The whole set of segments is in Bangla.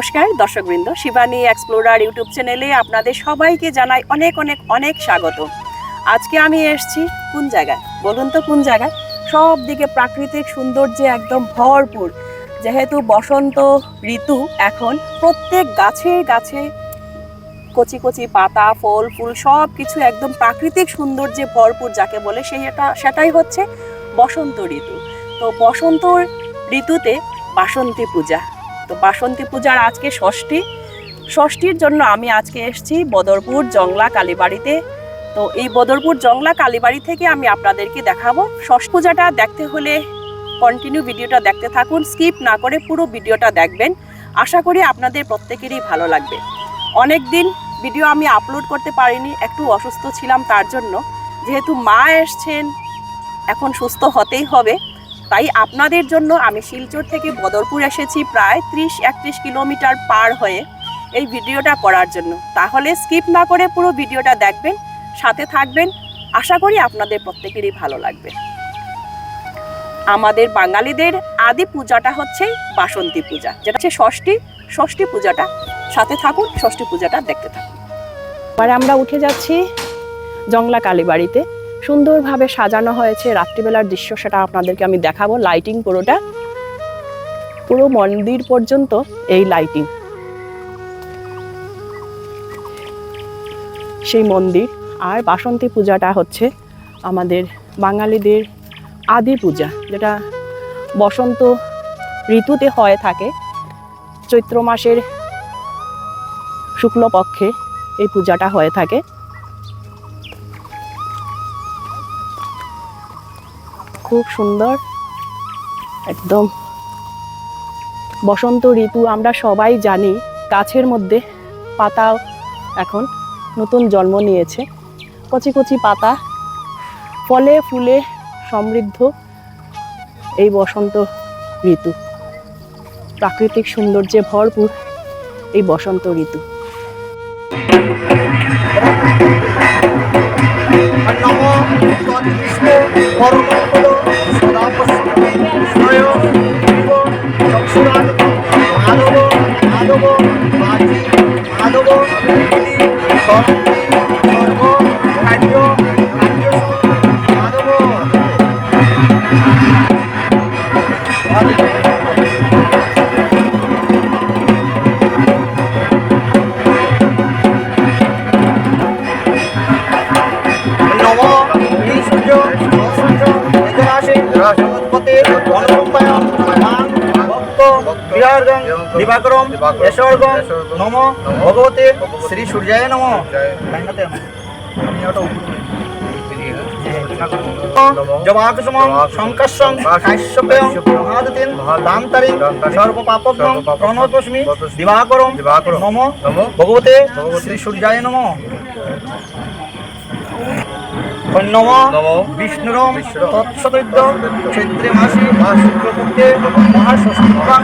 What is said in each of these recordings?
নমস্কার, দর্শকবৃন্দ। শিবানী এক্সপ্লোরার ইউটিউব চ্যানেলে আপনাদের সবাইকে জানাই অনেক অনেক অনেক স্বাগত। আজকে আমি এসেছি কোন জায়গায়? বলুন তো কোন জায়গায়? সব দিকে প্রাকৃতিক সৌন্দর্যে একদম ভরপুর। যেহেতু বসন্ত ঋতু এখন, প্রত্যেক গাছে গাছে কচি কচি পাতা, ফল, ফুল সব কিছু একদম প্রাকৃতিক সৌন্দর্যে ভরপুর যাকে বলে সেই এটা, সেটাই হচ্ছে বসন্ত ঋতু। তো বসন্ত ঋতুতে বাসন্তী পূজা। তো বাসন্তী পূজার আজকে ষষ্ঠী। ষষ্ঠীর জন্য আমি আজকে এসেছি বদরপুর জংলা কালীবাড়িতে। তো এই বদরপুর জংলা কালীবাড়ি থেকে আমি আপনাদেরকে দেখাবো। ষষ্ঠ পূজাটা দেখতে হলে কন্টিনিউ ভিডিওটা দেখতে থাকুন স্কিপ না করে পুরো ভিডিওটা দেখবেন। আশা করি আপনাদের প্রত্যেকেরই ভালো লাগবে। অনেক দিন ভিডিও আমি আপলোড করতে পারিনি, একটু অসুস্থ ছিলাম তার জন্য। যেহেতু মা এসছেন, এখন সুস্থ হতেই হবে। তাই আপনাদের জন্য আমি শিলচর থেকে বদরপুর এসেছি প্রায় ত্রিশ একত্রিশ কিলোমিটার পার হয়ে এই ভিডিওটা করার জন্য। তাহলে স্কিপ না করে পুরো ভিডিওটা দেখবেন, সাথে থাকবেন। আশা করি আপনাদের প্রত্যেকেরই ভালো লাগবে। আমাদের বাঙালিদের আদি পূজাটা হচ্ছে বাসন্তী পূজা, যেটা হচ্ছে ষষ্ঠী ষষ্ঠী পূজাটা। সাথে থাকুন, ষষ্ঠী পূজাটা দেখতে থাকুন। এবারে আমরা উঠে যাচ্ছি জংলা কালীবাড়িতে। সুন্দরভাবে সাজানো হয়েছে। রাত্রিবেলার দৃশ্য সেটা আপনাদেরকে আমি দেখাবো। লাইটিং পুরোটা। পুরো মন্দির পর্যন্ত এই লাইটিং সেই মন্দির। আর বাসন্তী পূজাটা হচ্ছে আমাদের বাঙালিদের আদি পূজা, যেটা বসন্ত ঋতুতে হয়ে থাকে। চৈত্র মাসের শুক্লপক্ষে এই পূজাটা হয়ে থাকে। খুব সুন্দর। একদম। বসন্ত ঋতু আমরা সবাই জানি, গাছের মধ্যে পাতা এখন নতুন জন্ম নিয়েছে। কচি কচি পাতা, ফলে ফুলে সমৃদ্ধ এই বসন্ত ঋতু। প্রাকৃতিক সৌন্দর্যে ভরপুর এই বসন্ত ঋতু। তৎকৃষ্ণ পরমঙ্গল সদাপস্ময় শিব চক্ষুরান মাধব মাধব মাঝি মাধব সর্ব এজরাশে জগৎপতে অনুরূপায় মান ভক্ত বিহারগং দিবাকরম এশ্বরগং নম ভগবতে শ্রী সূর্যায় নম জবাকুসুম শঙ্কর্ষং কাশ্যপেয়ং মহাদতিন দান্তারিং সর্বপাপগ্নং প্রণতস্মি দিবাকরম নম ভগবতে। শ্রী সূর্যায় নম। নম বিষ্ণুরম তৎসদৈদ্য ক্ষেত্রে মাসে শুক্লপক্ষে মহাষষ্ঠীবাং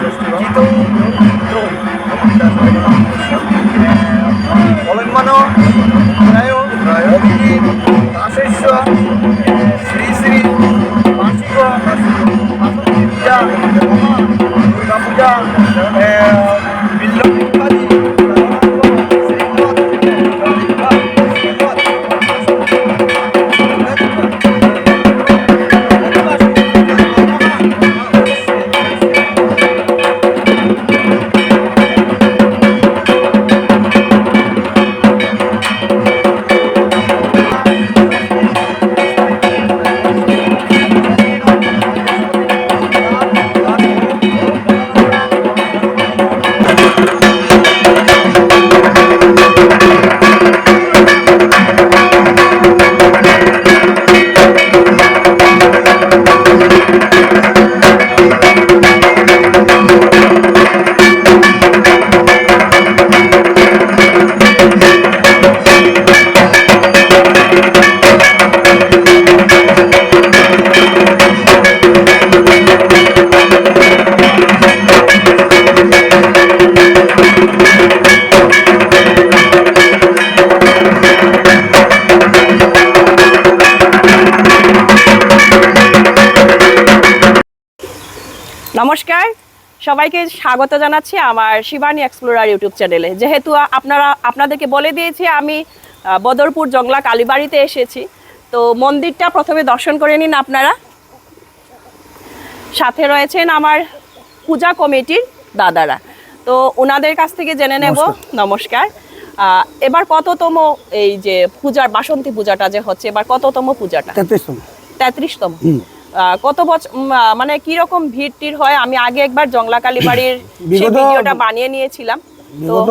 নমস্কার। সবাইকে স্বাগত জানাচ্ছি আমার শিবানী এক্সপ্লোরার ইউটিউব চ্যানেলে। যেহেতু আপনারা আপনাদেরকে বলে দিয়েছি আমি বদরপুর জংলা কালীবাড়িতে এসেছি। তো মন্দিরটা প্রথমে দর্শন করে নিন আপনারা। সাথে রয়েছেন আমার পূজা কমিটির দাদারা। তো ওনাদের কাছ থেকে জেনে নেব। নমস্কার। এবার কততম এই যে পূজার বাসন্তী পূজাটা যে হচ্ছে এবার কততম পূজাটা? তেত্রিশতম। তেত্রিশতম। কত বছর মানে কি রকম ভিড় টিড় হয়? আমি আগে একবার জংলা কালী বাড়ির ভিডিওটা বানিয়ে নিয়েছিলাম। বিগত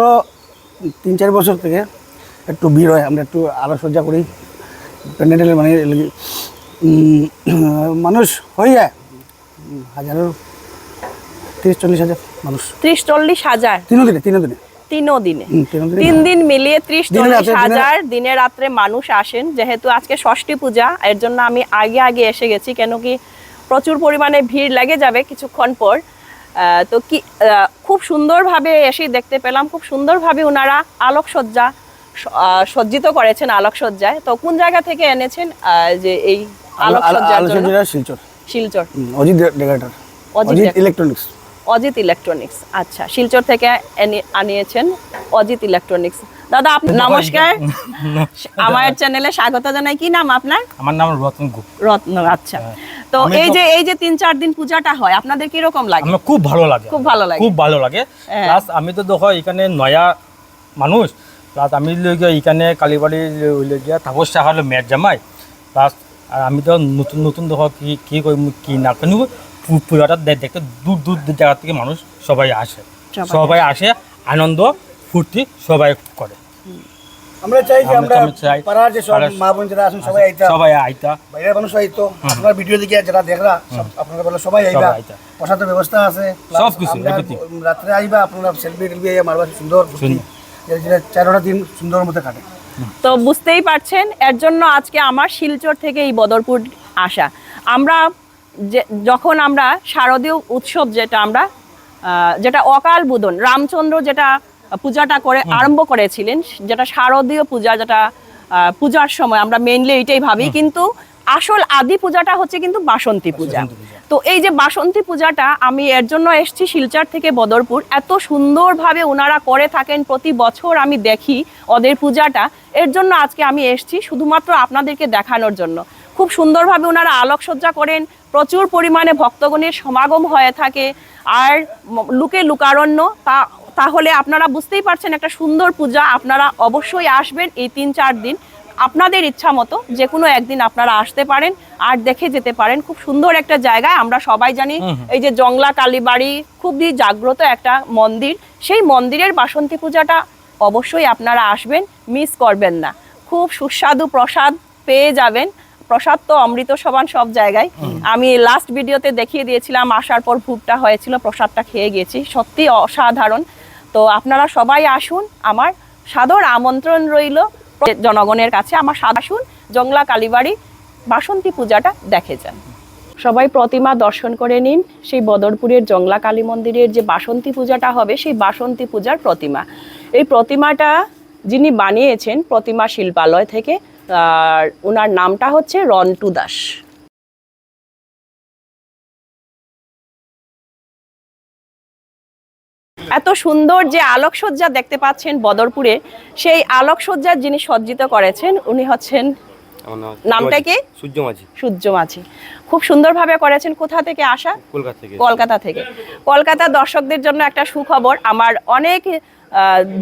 তিন চার বছর থেকে একটু ভিড় হয় আমরা একটু আলোচনা করি প্যান্ডেল মানে মানুষ হয়ে যায়। উম, হাজারের তিরিশ চল্লিশ হাজার মানুষ। ত্রিশ চল্লিশ হাজার? তিনও দিনে তিনও দিনে। তিনও দিনে। তিন দিন মিলিয়ে ত্রিশ চল্লিশ হাজার দিনে রাত্রে মানুষ আসেন। যেহেতু আজকে ষষ্ঠী পূজা এর জন্য আমি আগে আগে এসে গেছি কেন কি প্রচুর পরিমাণে ভিড় লেগে যাবে কিছুক্ষণ পর। তো কি খুব সুন্দরভাবে এসে দেখতে পেলাম খুব সুন্দরভাবে ওনারা আলোকসজ্জা সজ্জিত করেছেন আলোকসজ্জায়। তো কোন জায়গা থেকে এনেছেন যে এই আলোকসজ্জা শিলচর। শিলচর। অজিত ইলেকট্রনিক্স। অজিত ইলেকট্রনিক্স আচ্ছা শিলচর থেকে আনিয়েছেন অজিত ইলেকট্রনিক্স দাদা আপ নমস্কার। আমার চ্যানেলে স্বাগত জানাই। কি নাম আপনার? আমার নাম রতন গুপ রত্ন আচ্ছা। তো এই যে এই যে তিন চার দিন পূজাটা হয় আপনাদের কি রকম লাগে? আমার খুব ভালো লাগে। খুব ভালো লাগে। খুব ভালো লাগে। হ্যাঁ। প্লাস আমি তো দেখো এখানে নয়া মানুষ। প্লাস আমি লইগে এখানে কালীবাড়ি গিয়া তাপস হলো মেট জামাই। প্লাস আর আমি তো নতুন নতুন দেখো কি কি করি কি না কিন্তু পু- পূজাটা দেখতে দূর দূর জায়গা থেকে মানুষ সবাই আসে। সবাই আসে। আনন্দ ফুর্তি সবাই করে। আমরা চাই যে আমরা আমরা চাই পাড়ার যে সব মা বোন যারা আছেন সবাই আইতা। সবাই আইতা। বাইরের মানুষ আইতো। আপনার ভিডিও দেখে যারা দেখরা আপনারা বলে সবাই আইবা। ব্যবস্থা আছে। সব কিছু, রাত্রে আইবা আপনারা সেলফি টেলফি আইয়া মারবা সুন্দর সুন্দর। চারোটা দিন সুন্দর মতো কাটে। তো বুঝতেই পারছেন এর জন্য আজকে আমার শিলচর থেকে এই বদরপুর আসা। আমরা যে যখন আমরা শারদীয় উৎসব যেটা আমরা যেটা অকাল বুদন রামচন্দ্র যেটা পূজাটা করে আরম্ভ করেছিলেন যেটা শারদীয় পূজা যেটা পূজার সময় আমরা মেইনলি এইটাই ভাবি কিন্তু আসল আদি পূজাটা হচ্ছে কিন্তু বাসন্তী পূজা। তো এই যে বাসন্তী পূজাটা আমি এর জন্য এসেছি শিলচর থেকে বদরপুর। এত সুন্দরভাবে ওনারা করে থাকেন প্রতি বছর আমি দেখি ওদের পূজাটা। এর জন্য আজকে আমি এসেছি শুধুমাত্র আপনাদেরকে দেখানোর জন্য। খুব সুন্দরভাবে ওনারা আলোকসজ্জা করেন প্রচুর পরিমাণে ভক্তগণের সমাগম হয়ে থাকে। আর লুকে লুকারণ্য তা তাহলে আপনারা বুঝতেই পারছেন একটা সুন্দর পূজা আপনারা অবশ্যই আসবেন এই তিন চার দিন। আপনাদের ইচ্ছা মতো যে কোনো একদিন আপনারা আসতে পারেন আর দেখে যেতে পারেন। খুব সুন্দর একটা জায়গায় আমরা সবাই জানি এই যে জংলা কালীবাড়ি খুবই জাগ্রত একটা মন্দির সেই মন্দিরের বাসন্তী পূজাটা অবশ্যই আপনারা আসবেন মিস করবেন না। খুব সুস্বাদু প্রসাদ পেয়ে যাবেন। প্রসাদ তো অমৃত সমান সব জায়গায়। আমি লাস্ট ভিডিওতে দেখিয়ে দিয়েছিলাম আসার পর ভুগটা হয়েছিল প্রসাদটা খেয়ে গেছি। সত্যি অসাধারণ। তো আপনারা সবাই আসুন আমার সাদর আমন্ত্রণ রইল। জনগণের কাছে আমার সাদ আসুন জংলা কালীবাড়ি বাসন্তী পূজাটা দেখে যান। সবাই প্রতিমা দর্শন করে নিন সেই বদরপুরের জংলা কালী মন্দিরের যে বাসন্তী পূজাটা হবে সেই বাসন্তী পূজার প্রতিমা। এই প্রতিমাটা যিনি বানিয়েছেন প্রতিমা শিল্পালয় থেকে আর ওনার নামটা হচ্ছে রন্টু দাস। এত সুন্দর যে আলোকসজ্জা দেখতে পাচ্ছেন বদরপুরে সেই আলোকসজ্জার যিনি সজ্জিত করেছেন উনি হচ্ছেন নামটা কি? সূর্য মাঝি সূর্য মাঝি খুব সুন্দরভাবে করেছেন। কোথা থেকে আসা? কলকাতা থেকে। কলকাতা থেকে। কলকাতা দর্শকদের জন্য একটা সুখবর আমার অনেক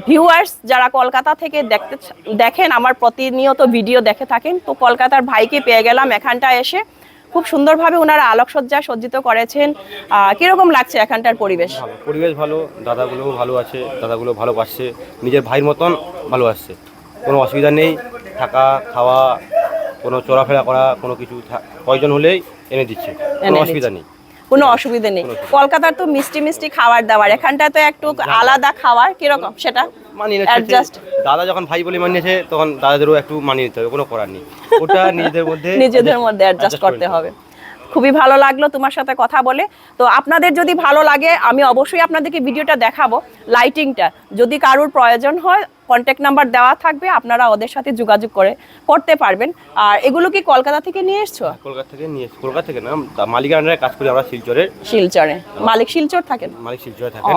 ভিউয়ার্স যারা কলকাতা থেকে দেখতে দেখেন আমার প্রতিনিয়ত ভিডিও দেখে থাকেন তো কলকাতার ভাইকে পেয়ে গেলাম এখানটায় এসে। খুব সুন্দরভাবে ওনারা আলোকসজ্জা সজ্জিত করেছেন। কীরকম লাগছে এখানটার পরিবেশ? পরিবেশ ভালো দাদাগুলোও ভালো আছে দাদাগুলো ভালোবাসছে নিজের ভাইয়ের মতন ভালোবাসছে কোনো অসুবিধা নেই থাকা খাওয়া কোনো চলাফেরা করা কোনো কিছু প্রয়োজন হলেই এনে দিচ্ছে কোনো অসুবিধা নেই। কোনো অসুবিধা নেই। কলকাতার তো মিষ্টি মিষ্টি খাবার দাবার এখানটা তো একটু আলাদা খাবার কীরকম সেটা? অ্যাডজাস্ট দাদা যখন ভাই বলে মানিয়েছে তখন দাদাদেরও একটু মানিয়ে নিতে হবে কোনো করার নেই। ওটা নিজেদের মধ্যে নিজেদের মধ্যে অ্যাডজাস্ট করতে হবে। খুবই ভালো লাগল তোমার সাথে কথা বলে। তো আপনাদের যদি ভালো লাগে আমি অবশ্যই আপনাদেরকে ভিডিওটা দেখাবো লাইটিংটা যদি কারোর প্রয়োজন হয় কন্ট্যাক্ট নাম্বার দেওয়া থাকবে আপনারা ওদের সাথে যোগাযোগ করে করতে পারবেন। আর এগুলো কি কলকাতা থেকে নিয়ে এসছো? কলকাতা থেকে নিয়ে কলকাতা থেকে না মালিক কাজ করি আমরা শিলচরে শিলচরে। মালিক শিলচর থাকেন? মালিক শিলচরে থাকেন।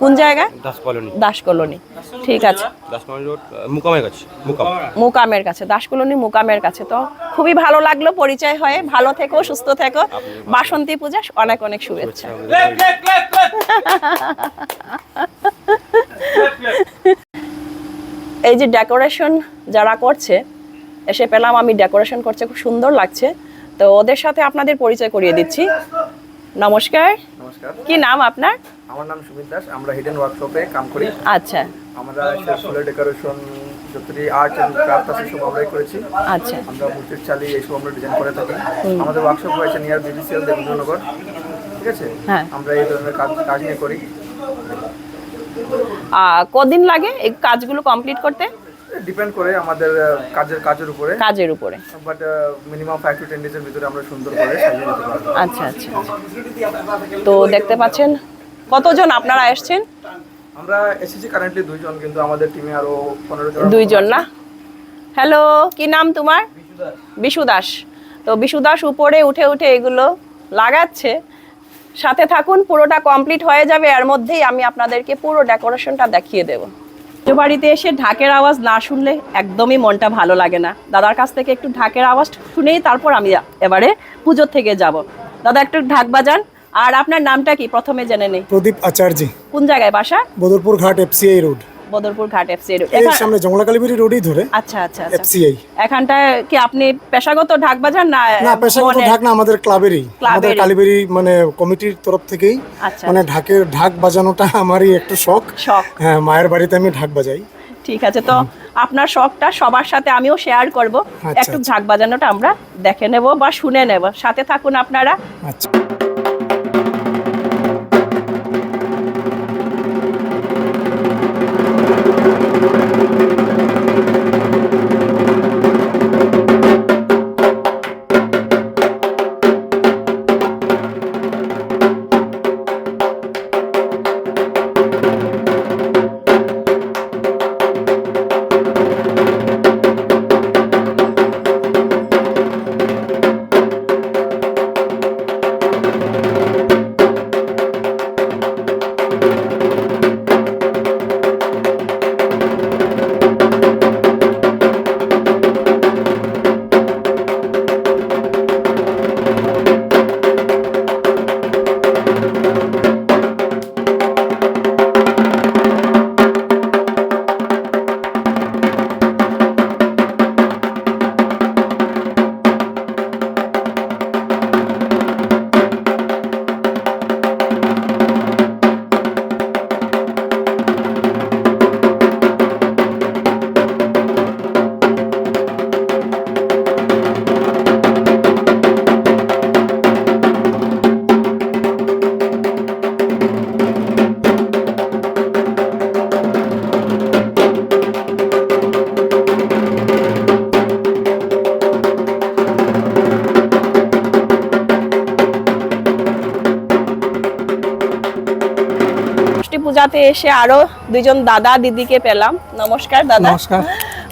কোন জায়গা দাস কলোনি। দাস কলোনি। ঠিক আছে। দাস কলোনি রোড মুকামের কাছে মুকাম। মুকামের কাছে দাস কলোনি মুকামের কাছে। তো খুবই ভালো লাগল পরিচয় হয়ে। ভালো থেকো সুস্থ থেকো। বাসন্তী পূজা অনেক অনেক শুভেচ্ছা। এই যে ডেকোরেশন যারা করছে এসে পেলাম আমি। ডেকোরেশন করছে খুব সুন্দর লাগছে। তো ওদের সাথে আপনাদের পরিচয় করিয়ে দিচ্ছি। নমস্কার। নমস্কার। কি নাম আপনার? আমার নাম সুমিত দাস আমরা হিডেন ওয়ার্কশপে কাম করি। আচ্ছা। আমরা ফুলের ডেকোরেশন যতটি আর্ট অ্যান্ড ক্রাফট আছে সব আমরাই করেছি। আচ্ছা। আমরা মূর্তির চালি এইসব আমরা ডিজাইন করে থাকি। আমাদের ওয়ার্কশপ রয়েছে নিয়ার বিবিসিএল দেবেন্দ্রনগর। ঠিক আছে? হ্যাঁ। আমরা এই ধরনের কাজ কাজ নিয়ে করি। কদিন লাগে এই কাজগুলো কমপ্লিট করতে? ডিপেন্ড করে আমাদের কাজের কাজের উপরে। কাজের উপরে। But minimum five to ten ডেজের ভিতরে আমরা সুন্দর করে সাজিয়ে পারব। আচ্ছা আচ্ছা আচ্ছা। তো দেখতে পাচ্ছেন কতজন আপনারা এসছেন? আমরা এসেছি কারেন্টলি দুইজন কিন্তু আমাদের টিমে আরও পনেরো জন দুইজন না? হ্যালো কি নাম তোমার? বিশু দাস। তো বিশু দাস উপরে উঠে উঠে এগুলো লাগাচ্ছে। সাথে থাকুন পুরোটা কমপ্লিট হয়ে যাবে। এর মধ্যেই আমি আপনাদেরকে পুরো ডেকোরেশনটা দেখিয়ে দেবো। বাড়িতে এসে ঢাকের আওয়াজ না শুনলে একদমই মনটা ভালো লাগে না। দাদার কাছ থেকে একটু ঢাকের আওয়াজ শুনেই তারপর আমি এবারে পুজোর থেকে যাব। দাদা একটু ঢাক বাজান। আর আপনার নামটা কি? প্রথমে জেনে নেই। প্রদীপ আচার্য। কোন জায়গায়? বাসা? বদরপুর ঘাট এফসিআই রোড বদরপুর ঘাট এফসি এর সামনে জংলা কালীবাড়ি রোডই ধরে আচ্ছা আচ্ছা আচ্ছা। এফসিআই এখানটায় কি আপনি পেশাগত ঢাক বাজান না না পেশাগত ঢাক না আমাদের ক্লাবেরই। আমাদের। কালীবাড়ি মানে কমিটির তরফ থেকেই। আচ্ছা। মানে ঢাকের ঢাক বাজানোটা আমারই একটু শখ। শখ। হ্যাঁ মায়ের বাড়িতে আমি ঢাক বাজাই। ঠিক আছে তো আপনার শখটা সবার সাথে আমিও শেয়ার করব। আচ্ছা, একটু ঝাঁক বাজানোটা আমরা দেখে নেব বা শুনে নেব। সাথে থাকুন আপনারা। আচ্ছা। ষষ্ঠী পূজাতে এসে আরও দুইজন দাদা দিদিকে পেলাম। নমস্কার দাদা। নমস্কার।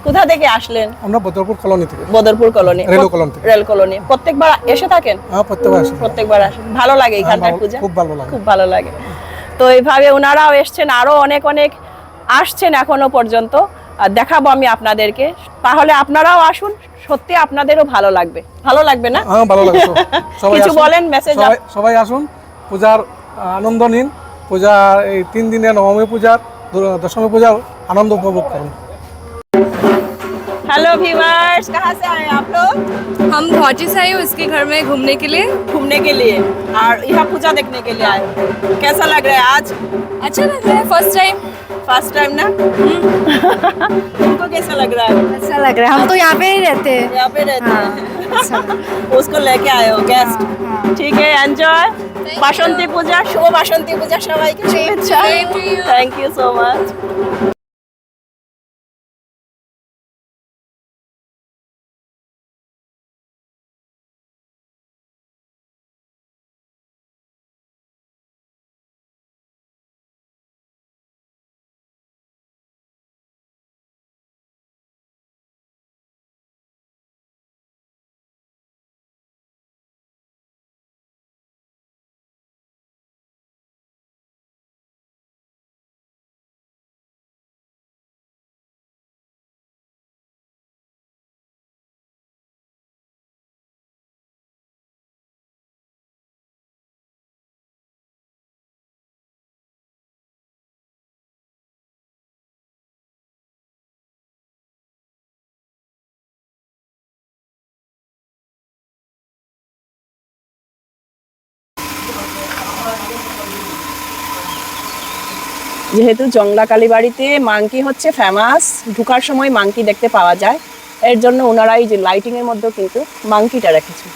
কোথা থেকে আসলেন? আমরা বদরপুর কলোনি থেকে। Badarpur colony. Rail colony rail colony. প্রত্যেকবার এসে থাকেন? হ্যাঁ প্রত্যেকবার আসি প্রত্যেকবার আসেন। ভালো লাগে এখানকার ভালো- পূজা? খুব ভালো লাগে। খুব ভালো লাগে। তো এইভাবে ওনারাও এসছেন আরও অনেক অনেক আসছেন এখনও পর্যন্ত। দেখাবো আমি আপনাদেরকে। তাহলে আপনারাও আসুন সত্যি আপনাদেরও ভালো লাগবে। ভালো লাগবে না? হ্যাঁ ভালো লাগে সব- সবাই কিছু আসুন। বলেন মেসেজ সবাই আসুন পূজার আনন্দ নিন। পূজা এই তিন দিনের নবমী পূজার দশমী পূজার আনন্দ উপভোগ করুন। हेलो व्यूअर्स कहाँ से आए आप लोग हम भौजी से आए हैं उसके घर में घूमने के लिए घूमने के लिए और यहाँ पूजा देखने के लिए आए कैसा लग रहा है आज अच्छा लग रहा है फर्स्ट टाइम फर्स्ट टाइम ना तुमको कैसा लग रहा है अच्छा लग रहा है हम तो यहाँ पे ही रहते हैं यहाँ पे रहते हैं उसको लेके आए हो गेस्ट ठीक है एंजॉय বাসন্তী পূজা শুভ বাসন্তী পূজা সবাইকে শুভেচ্ছা Same to you. Thank you so much যেহেতু জংলা কালীবাড়িতে মাংকি হচ্ছে ফেমাস ঢুকার সময় মাংকি দেখতে পাওয়া যায়। এর জন্য ওনারা এই যে লাইটিং এর মধ্যেও কিন্তু মাংকিটা রেখেছে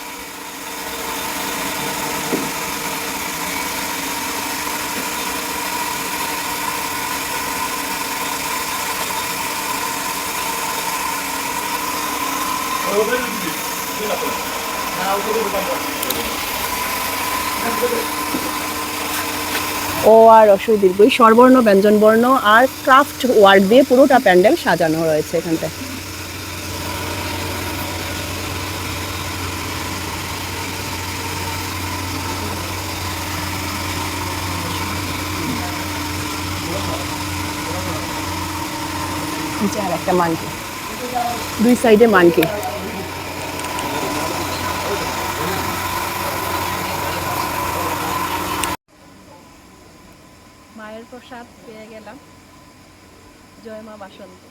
ও আর অসুর দীর্ঘই স্বরবর্ণ, ব্যঞ্জনবর্ণ আর ক্রাফট ওয়ার্ক দিয়ে পুরোটা প্যান্ডেল সাজানো রয়েছে এখানটায়। আর একটা মানকি। দুই সাইডে মানকি। প্রসাদ পেয়ে গেলাম। জয় মা বাসন্তী।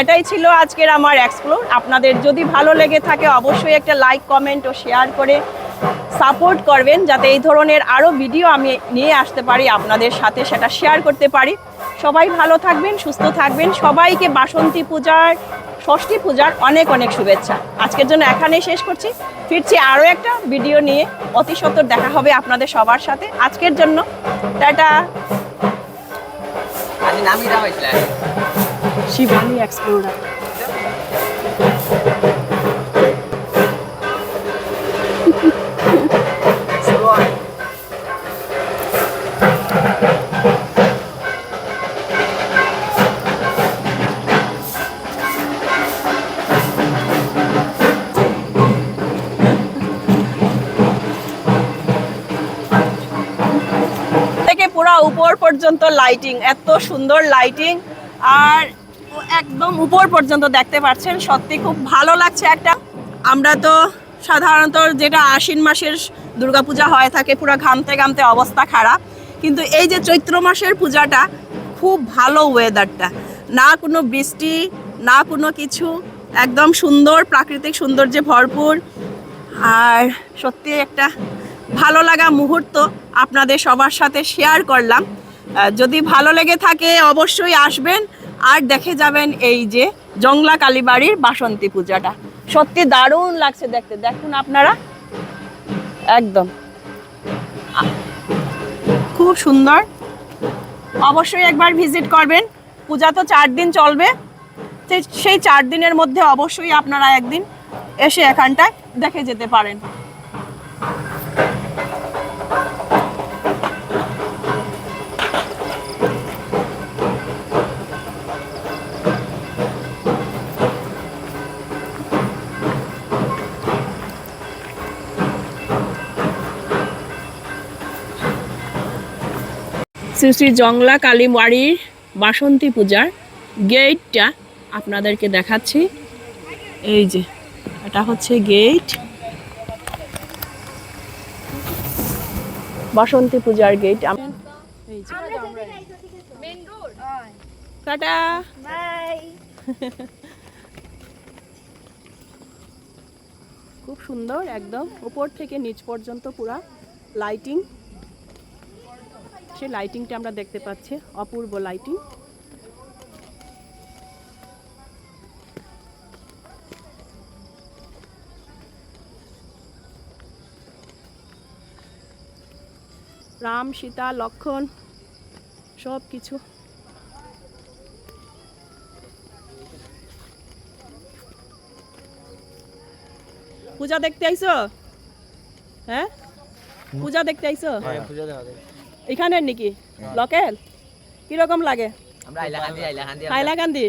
এটাই ছিল আজকের আমার এক্সপ্লোর আপনাদের যদি ভালো লেগে থাকে অবশ্যই একটা লাইক কমেন্ট ও শেয়ার করে সাপোর্ট করবেন, যাতে এই ধরনের আরও ভিডিও আমি নিয়ে আসতে পারি আপনাদের সাথে, সেটা শেয়ার করতে পারি। সবাই ভালো থাকবেন, সুস্থ থাকবেন। সবাইকে বাসন্তী পূজার, ষষ্ঠী পূজার অনেক অনেক শুভেচ্ছা। আজকের জন্য এখানেই শেষ করছি। ফিরছি আরও একটা ভিডিও নিয়ে। অতি সত্তর দেখা হবে আপনাদের সবার সাথে। আজকের জন্য টাটা। শিবানী এক্সপ্লোরার পর্যন্ত লাইটিং এত সুন্দর লাইটিং আর একদম উপর পর্যন্ত দেখতে পাচ্ছেন, সত্যি খুব ভালো লাগছে একটা। আমরা তো সাধারণত যেটা আশ্বিন মাসের দুর্গাপূজা হয়ে থাকে, পুরো ঘামতে ঘামতে অবস্থা খারাপ। কিন্তু এই যে চৈত্র মাসের পূজাটা, খুব ভালো ওয়েদারটা না কোনো বৃষ্টি, না কোনো কিছু, একদম সুন্দর, প্রাকৃতিক সৌন্দর্যে ভরপুর। আর সত্যি একটা ভালো লাগা মুহূর্ত আপনাদের সবার সাথে শেয়ার করলাম। যদি ভালো লেগে থাকে অবশ্যই আসবেন আর দেখে যাবেন এই যে জংলা কালীবাড়ির বাসন্তী পূজাটা। সত্যি দারুণ লাগছে দেখতে। দেখুন আপনারা। একদম। খুব সুন্দর। অবশ্যই একবার ভিজিট করবেন। পূজা তো চার দিন চলবে। সেই চার দিনের মধ্যে অবশ্যই আপনারা একদিন এসে এখানটায় দেখে যেতে পারেন। শ্রী শ্রী জংলা কালীবাড়ির বাসন্তী পূজার গেটটা আপনাদেরকে দেখাচ্ছি। এই যে, এটা হচ্ছে গেট। বাসন্তী পূজার গেট। খুব সুন্দর, একদম। উপর থেকে নিচ পর্যন্ত পুরা লাইটিং সেই লাইটিংটা আমরা দেখতে পাচ্ছি, অপূর্ব লাইটিং। রাম, সীতা, লক্ষণ সব কিছু পূজা দেখতে আইছো? হ্যাঁ? পূজা দেখতে আইছো? এখানের নাকি? লোকেল কীরকম লাগে? হাইলাকান্দি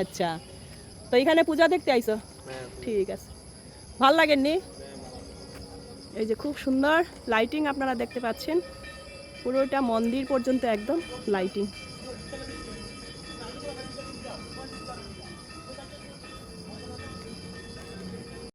আচ্ছা। তো এখানে পূজা দেখতে আইছো? ঠিক আছে। ভালো লাগেননি? এই যে খুব সুন্দর লাইটিং আপনারা দেখতে পাচ্ছেন। পুরোটা মন্দির পর্যন্ত একদম লাইটিং